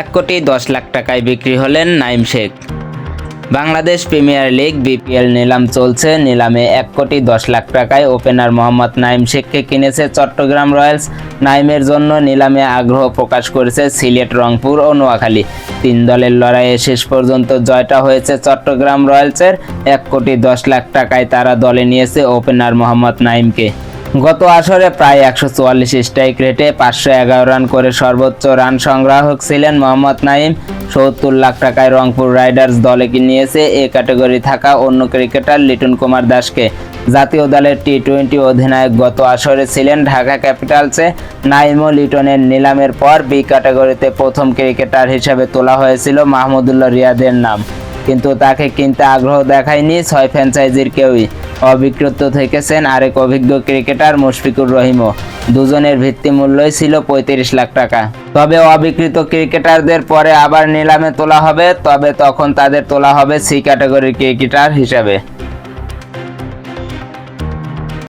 এক কোটি দশ লাখ টাকায় বিক্রি হলেন Naim Sheikh. Bangladesh premier league BPL নিলাম চলছে। নিলামে এক কোটি দশ লাখ টাকায় ওপেনার মোহাম্মদ নাইম শেখকে কিনেছে চট্টগ্রাম রয়্যালস। নাইমের জন্য নিলামে আগ্রহ প্রকাশ করেছে সিলেট, রংপুর ও নোয়াখালী। তিন দলের লড়াইয়ে শেষ পর্যন্ত জয়টা হয়েছে চট্টগ্রাম রয়্যালসের। এক কোটি দশ লাখ টাকায় তারা দলে নিয়েছে ওপেনার মোহাম্মদ নাইমকে। গত আসরে প্রায় একশো চুয়াল্লিশ স্ট্রাইক রেটে পাঁচশো এগারো রান করে সর্বোচ্চ রান সংগ্রাহক ছিলেন মোহাম্মদ নাইম সত্তর লাখ টাকায় রংপুর রাইডার্স দলে নিয়েছে এ ক্যাটাগরি থাকা অন্য ক্রিকেটার লিটন কুমার দাসকে। জাতীয় দলের টি টোয়েন্টি অধিনায়ক গত আসরে ছিলেন ঢাকা ক্যাপিটালসে। নাইম লিটনের নিলামের পর বি ক্যাটাগরিতে প্রথম ক্রিকেটার হিসেবে তোলা হয়েছিল মাহমুদুল্লাহ রিয়াদের নাম। কিন্তু তাকে কিনতে আগ্রহ দেখায়নি। ছয় ফ্র্যাঞ্চাইজির কেউই। অবিক্রত থেকেছেন আরেক অভিজ্ঞ ক্রিকেটার মুশফিকুর রহিমও। দুজনের ভিত্তিমূল্যই ছিল পঁয়ত্রিশ লাখ টাকা। তবে অবিকৃত ক্রিকেটারদের পরে আবার নিলামে তোলা হবে, তবে তখন তাদের তোলা হবে সি ক্যাটাগরির ক্রিকেটার হিসাবে।